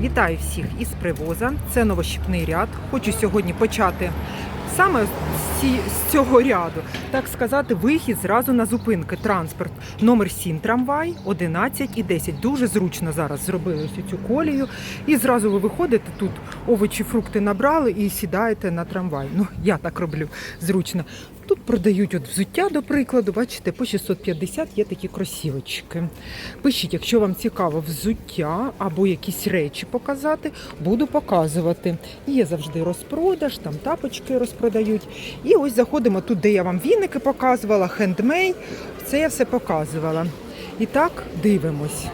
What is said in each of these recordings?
Вітаю всіх із привоза. Це новощипний ряд. Хочу сьогодні почати саме з цього ряду, так сказати, вихід зразу на зупинки. Транспорт номер 7 трамвай, 11 і 10. Дуже зручно зараз зробили цю колію. І зразу ви виходите тут, овочі, фрукти набрали і сідаєте на трамвай. Ну, я так роблю зручно. Тут продають от взуття, до прикладу, бачите, по 650 є такі кросівочки. Пишіть, якщо вам цікаво взуття або якісь речі показати, буду показувати. Є завжди розпродаж, там тапочки розпродають. І ось заходимо тут, де я вам віники показувала, хендмей. Це я все показувала. І так, дивимось.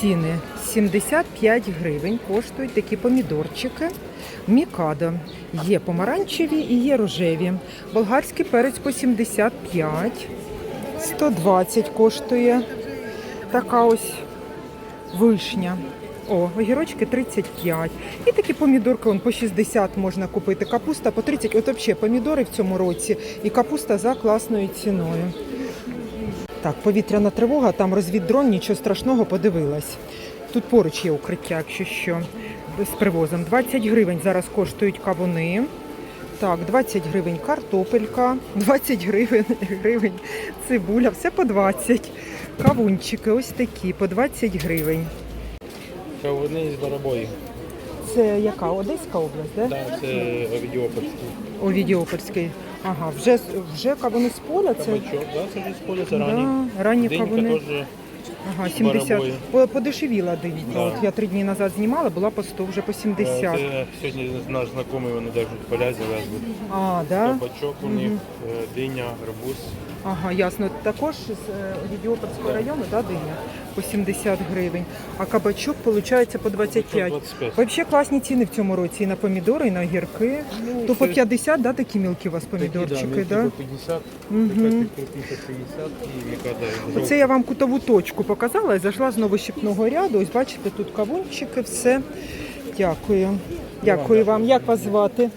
Ціни 75 гривень коштують такі помідорчики. Мікадо. Є помаранчеві і є рожеві. Болгарський перець по 75. 120 коштує така ось вишня. О, огірочки 35. І такі помідорки он по 60 можна купити. Капуста по 30. От взагалі помідори в цьому році і капуста за класною ціною. Так, повітряна тривога, там розвіддрон, нічого страшного, подивилась. Тут поруч є укриття, якщо що, з привозом. 20 гривень зараз коштують кавуни. Так, 20 гривень картопелька, 20 гривень, гривень цибуля, все по 20. Кавунчики ось такі, по 20 гривень. Кавуни з Барабої. Це яка? Одеська область, да? Так, це Овідіопольський. Овідіопольський. Ага, вже, вже кавуни з поля, це Кабачок, да, це вже з поля, це ранні. да, ранні Динька кавуни. теж Ага, 70. Барабої. По- Подешевіла, дивіться. Да. От я три дні назад знімала, була по 100, вже по 70. е, це сьогодні наш знайомий, вони держать поля завезли. А, да? Кабачок у них, е, диня, арбуз. Ага, ясно. Також з е, Відіопольського району, да, диня? По 70 гривень. А кабачок, виходить, по 25. 25. Взагалі класні ціни в цьому році і на помідори, і на огірки. То по це 50, да, такі мілкі у вас Такі, помідорчики, да? да? По 50, Мгм. крупніша 50 і мікада. Оце я вам кутову точку показала і зайшла з новощипного ряду. Ось бачите, тут кавунчики, все. Дякую. Дякую вам. Як вас звати?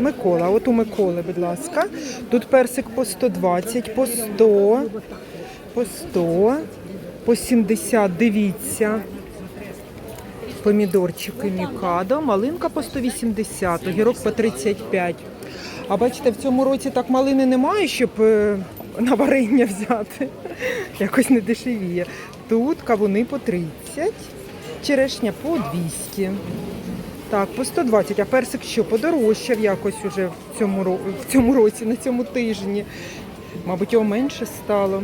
Микола. От у Миколи, будь ласка. Тут персик по 120, по 100, по 100, по 70, дивіться. Помідорчики мікадо, малинка по 180, огірок по 35. А бачите, в цьому році так малини немає, щоб е, на варення взяти. Якось не дешевіє. Тут кавуни по 30, черешня по 200. Так, по 120, а персик що подорожчав якось уже в цьому, в цьому році, на цьому тижні. Мабуть, його менше стало.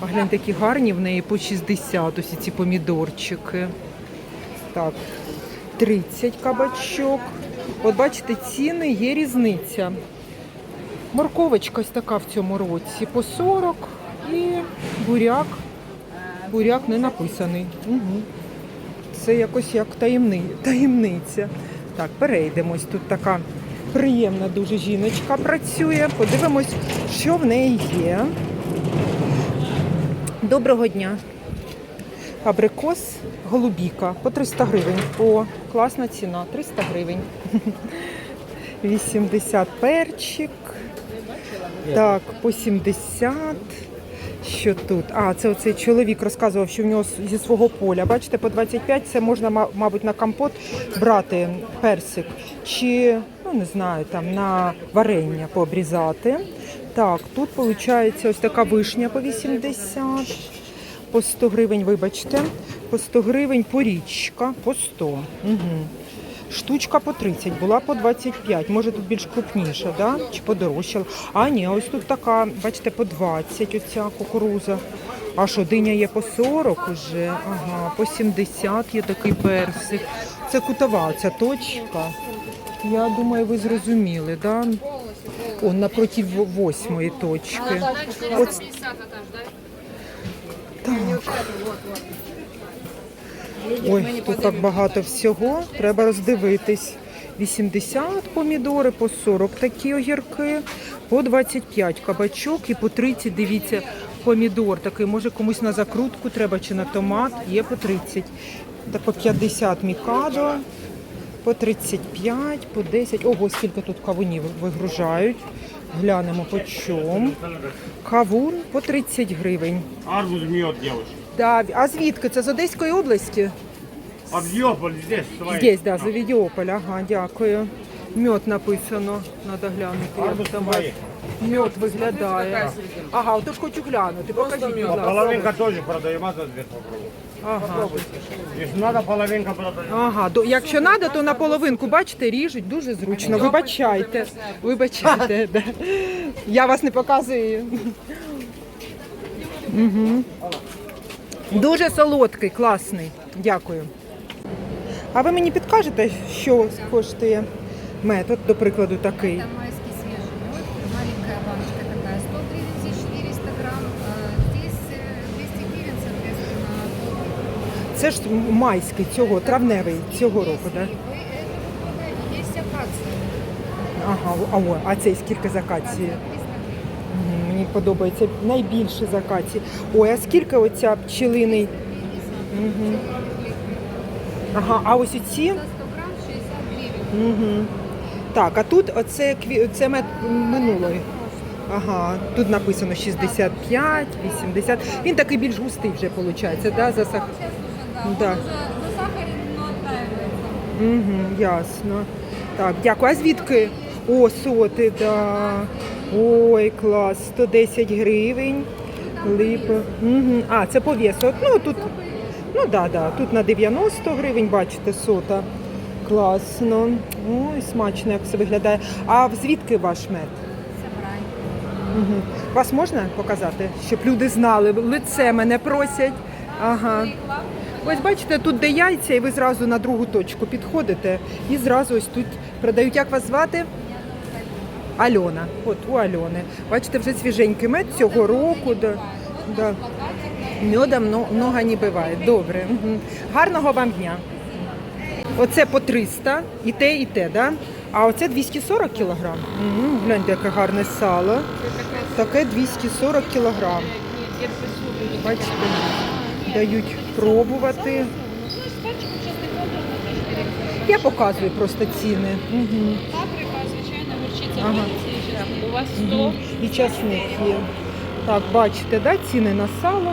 А глянь, такі гарні в неї по 60, ось ці помідорчики. Так, 30 кабачок. От бачите, ціни є різниця. Морковочка ось така в цьому році по 40 і буряк. Буряк не написаний. Угу. Це якось як таємни... таємниця. Так, перейдемось. Тут така приємна дуже жіночка працює. Подивимось, що в неї є. Доброго дня. Абрикос голубіка по 300 гривень. О, класна ціна, 300 гривень. 80 перчик. Так, по 70. Що тут? А, це оцей чоловік розказував, що в нього зі свого поля. Бачите, по 25 це можна, ма- мабуть, на компот брати персик. Чи, ну не знаю, там на варення пообрізати. Так, тут виходить ось така вишня по 80. По 100 гривень, вибачте. По 100 гривень порічка, по 100. Угу. Штучка по 30, була по 25. Може тут більш крупніша, да? чи подорожчала. А ні, ось тут така, бачите, по 20 оця кукуруза. А що, диня є по 40 уже, ага, по 70 є такий персик. Це кутова ця точка. Я думаю, ви зрозуміли, да? О, напроти восьмої точки. От... Так. Ой, тут так багато всього. Треба роздивитись. 80 помідори, по 40 такі огірки, по 25 кабачок і по 30, дивіться, помідор такий. Може комусь на закрутку треба чи на томат, є по 30. Та по 50 мікадо, по 35, по 10. Ого, скільки тут кавунів вигружають. Глянемо по чому. Кавун по 30 гривень. Арбуз мед, девушка. Да. А звідки? Це з Одеської області? Авдіополь здесь свои. Здесь, да, Завідіополь, ага, дякую. Мед написано, треба глянути. як Арбуз там твої. Мед виглядає. Ага, отож хочу глянути. Покажіть, будь ласка. Половинка тоже продаем, а за две попробуй. Ага. Если надо, половинка продаем. Ага, до, якщо треба, то на половинку, бачите, ріжуть дуже зручно. Вибачайте. Вибачайте. Да. Я вас не показую. Угу. Дуже солодкий, класний. Дякую. А ви мені підкажете, що коштує мед? От, до прикладу, такий. Это майский свежий мед, маленькая баночка такая, 100 гривен, здесь 400 грамм, а здесь э, 200 гривен, соответственно, поллитра. Це ж майський цього, травневий цього року, Есть так? Да? грибы, это другая, Есть акация. Ага, а, о, а цей скільки з акації? Акция 300 гривен. Мгм, Мені подобається найбільше з акації. Ой, а скільки оця пчелиний? Угу. Ага, а ось оці? За 100 грамм 60 гривен. Угу. Так, а тут оце, це мед минулої. Ага, тут написано 65, 80. Він такий більш густий вже виходить, да, за сах... Да. Угу, ясно. Так, дякую. А звідки? О, соти, да. Ой, клас, 110 гривень. Липа. Угу. А, це по. Ну, тут, ну да, да, тут на 90 гривень, бачите, сота. Класно. Ой, смачно, як все виглядає. А звідки ваш мед? Угу. Вас можна показати, щоб люди знали? Лице мене просять. Ага. Ось бачите, тут де яйця, і ви зразу на другу точку підходите. І зразу ось тут продають. Як вас звати? Альона. От у Альони. Бачите, вже свіженький мед цього року. Да. Да. Меда мно- много не буває. Добре. Гарного вам дня. Оце по 300, і те, і те, да? А оце 240 кілограм. Угу. Гляньте, яке гарне сало. Таке 240 кілограм. Бачите, дають пробувати. Я показую просто ціни. Угу. Ага. У вас 100. І часник є. Так, бачите, да, ціни на сало.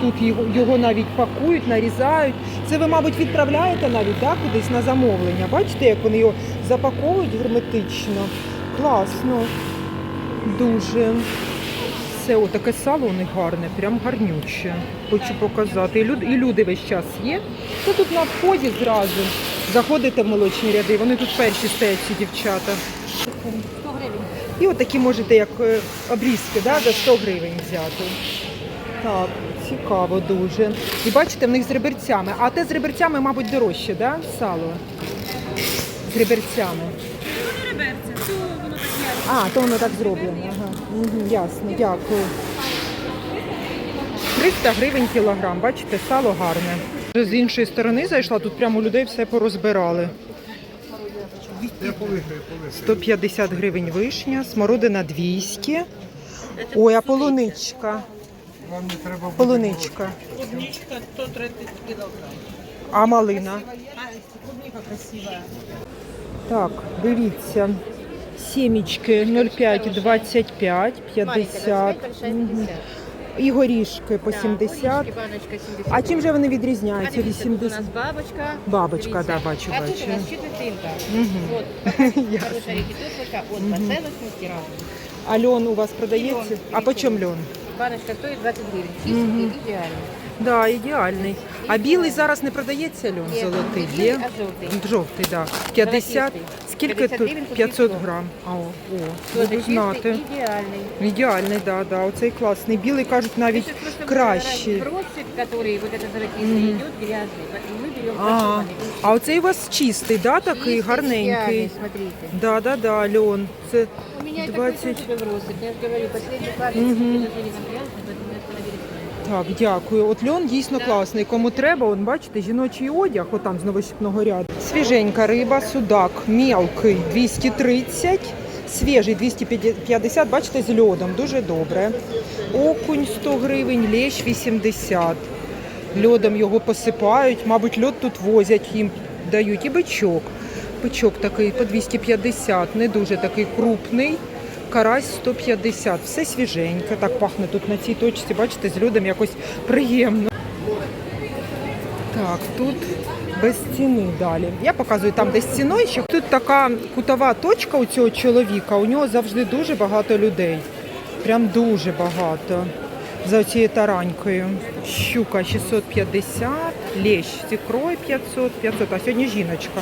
Тут його, його навіть пакують, нарізають. Це ви, мабуть, відправляєте навіть да, кудись на замовлення. Бачите, як вони його запаковують герметично. Класно. Дуже. Це отаке сало у них гарне, прям гарнюче. Хочу показати. І люди, і люди весь час є. Це тут на вході зразу. Заходите в молочні ряди, вони тут перші стоять ці дівчата. 100 гривень. І отакі можете як е, обрізки да, за 100 гривень взяти. Так, цікаво дуже. І бачите, в них з реберцями. А те з реберцями, мабуть, дорожче, да? Сало? З реберцями. А, то воно так зроблено. Ага. Угу, ясно, дякую. 300 гривень кілограм, бачите, сало гарне. З іншої сторони зайшла, тут прямо людей все порозбирали. 150 гривень вишня, смородина 200. Ой, а полуничка. Полуничка. Клубничка 130 кілограм. А малина? Так, дивіться. Сімічки 0,5, 25, 50. Мгм. І горішки по 70. А чим же вони відрізняються? А дивіться, тут у нас бабочка. Бабочка, да, бачу, А тут бачу. у нас четвертинка. Мгм. Вот. Ясно. Шарики. Тут так. Разные. А льон у вас продається? Льон, А по чому льон? Баночка стоит 20 гривен. Чистый, идеально. Да, ідеальний. А білий зараз не продається льон Є. золотий? Білий, Є? а жовтий. Жовтий, так. Да. 50. Золотистий. Скільки 50 тут? гривень по 500 кіло. грам. А, о, о, Тоже буду знати. чистый, идеальный. Ідеальний, да, да. Оцей класний. Білий кажуть навіть Сейчас просто кращий. Просик, который вот этот золотистый идет, грязный. Поэтому мы берем А, фаршированный. а оцей у вас чистий, да, такий Чистый, гарненький. идеальный, смотрите. Да, да, да, льон. Це У меня 20. 20. это бросик. Я же говорю, последний кладезь, Мгм. Так, дякую. От льон дійсно класний. Кому треба, он бачите, жіночий одяг, отам з новощипного ряду. Свіженька риба, судак, мелкий 230, свіжий 250, бачите, з льодом, дуже добре. Окунь 100 гривень, лещ 80. Льодом його посипають, мабуть, льод тут возять, їм дають. І бичок. Бичок такий по 250, не дуже такий крупний. Карась 150, все свіженьке. Так пахне тут на цій точці, бачите, з льодом якось приємно. Так, тут без ціни далі. Я показую там, де з ціною ще. Тут така кутова точка у цього чоловіка. У нього завжди дуже багато людей. Прям дуже багато. За цією таранькою. Щука 650, лещ з ікрою 500, 500, а сьогодні жіночка.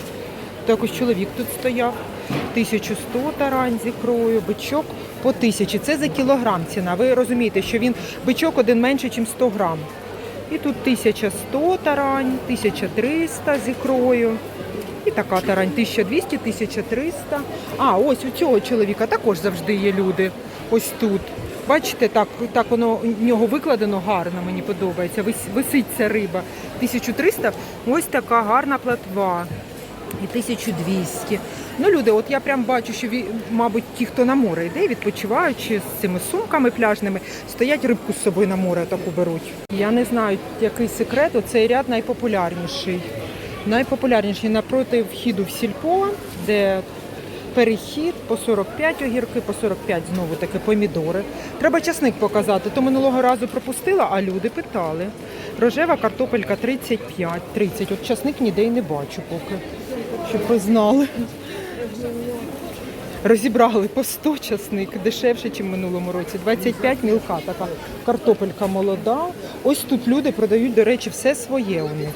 Також чоловік тут стояв. 1100 тарань з бичок по 1000. Це за кілограм ціна. Ви розумієте, що він бичок один менше, ніж 100 грам. І тут 1100 тарань, 1300 з ікрою. І така тарань 1200, 1300. А, ось у цього чоловіка також завжди є люди. Ось тут. Бачите, так, так воно у нього викладено гарно, мені подобається. Вис- Висить ця риба. 1300. Ось така гарна платва. І 1200. Ну, люди, от я прям бачу, що мабуть, ті, хто на море йде, відпочиваючи з цими сумками пляжними, стоять рибку з собою на море таку беруть. Я не знаю, який секрет, цей ряд найпопулярніший. Найпопулярніший напроти вхіду в сільпо, де перехід по 45 огірки, по 45 знову таки помідори. Треба часник показати. То минулого разу пропустила, а люди питали. Рожева картопелька 35, 30. От часник ніде й не бачу поки. Щоб ви знали. Розібрали по 100 часник, дешевше, ніж в минулому році. 25 мілка така картопелька молода. Ось тут люди продають, до речі, все своє у них.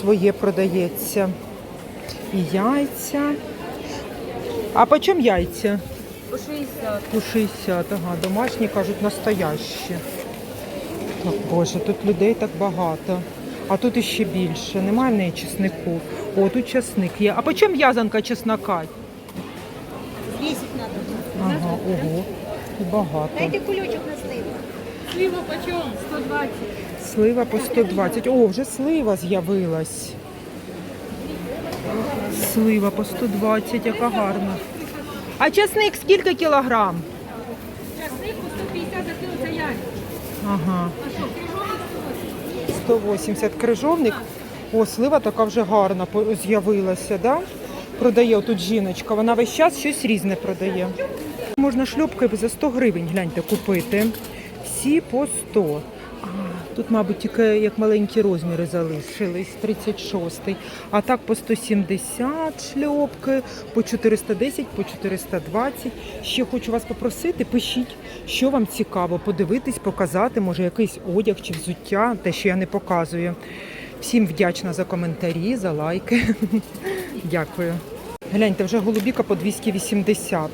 Своє продається. І яйця. А по чому яйця? По 60. По 60, ага, домашні кажуть настоящі. Так, Боже, тут людей так багато. А тут іще більше. Немає в неї чеснику. О, тут чесник є. А по чому в'язанка чеснока? 10 надо. Ага, ого. І багато. Дайте кулечок на сливу. Слива почем? 120. Слива по 120. О, вже слива з'явилась. Слива по 120, яка гарна. А чесник скільки кілограм? Часник по 150 за кіло це. Ага. А що, крижовник 180 крижовник. О, слива така вже гарна по- з'явилася, да? Продає тут жіночка. Вона весь час щось різне продає. Можна шльопки за 100 гривень, гляньте, купити. Всі по 100. А, тут, мабуть, тільки як маленькі розміри залишились, 36-й. А так по 170 шльопки, по 410, по 420. Ще хочу вас попросити, пишіть, що вам цікаво, подивитись, показати, може якийсь одяг чи взуття, те, що я не показую. Всім вдячна за коментарі, за лайки. Дякую. Гляньте, вже голубіка по 280.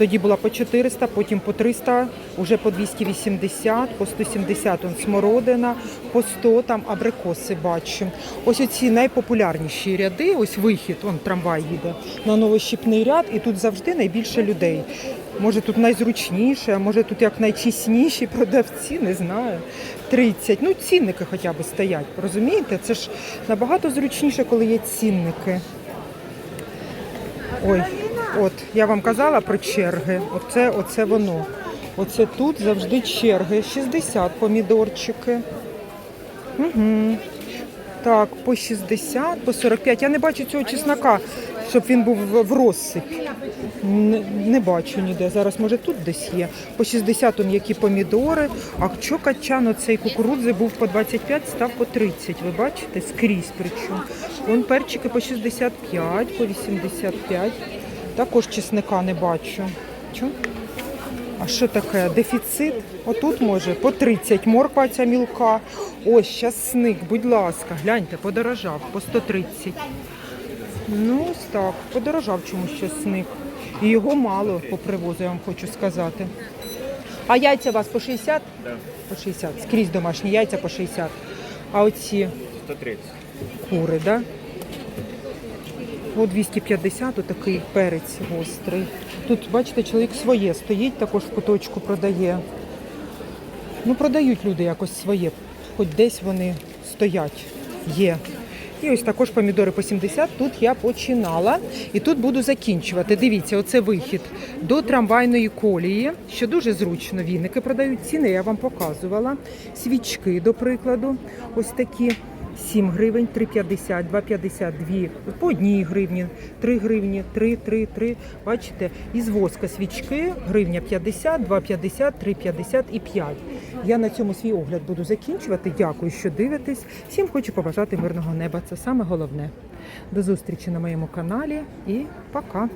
Тоді була по 400, потім по 300, вже по 280, по 170 он смородина, по 100 там абрикоси бачу. Ось оці найпопулярніші ряди, ось вихід, он трамвай їде на новощіпний ряд, і тут завжди найбільше людей. Може тут найзручніше, а може тут як найчесніші продавці, не знаю. 30. Ну, цінники хоча б стоять, розумієте? Це ж набагато зручніше, коли є цінники. Ой, от я вам казала про черги. Оце, оце воно. Оце тут завжди черги. 60 помідорчики. Угу. Так, по 60, по 45. Я не бачу цього чеснока, щоб він був в, розсипі. Не, не бачу ніде. Зараз, може, тут десь є. По 60 он які помідори. А що качан оцей кукурудзи був по 25, став по 30. Ви бачите? Скрізь причому. Вон перчики по 65, по 85. Також чесника не бачу. Чо? А що таке? Дефіцит? Отут може по 30 морква ця мілка. Ось щасник, будь ласка, гляньте, подорожав по 130. Ну, ось так, подорожав чомусь щасник. І його мало по привозу, я вам хочу сказати. А яйця у вас по 60? Да. По 60. Скрізь домашні яйця по 60. А оці 130. кури, да? По 250 отакий перець гострий. Тут, бачите, чоловік своє стоїть, також в куточку продає. Ну, продають люди якось своє, хоч десь вони стоять, є. І ось також помідори по 70. Тут я починала і тут буду закінчувати. Дивіться, оце вихід до трамвайної колії, що дуже зручно. Вінники продають ціни, я вам показувала. Свічки, до прикладу, ось такі. 7 гривень, 3,50, 2,50, 2, по 1 гривні, 3 гривні, 3, 3, 3. Бачите, із воска свічки гривня 50, 2,50, 3,50 і 5. Я на цьому свій огляд буду закінчувати. Дякую, що дивитесь. Всім хочу побажати мирного неба. Це саме головне. До зустрічі на моєму каналі і пока.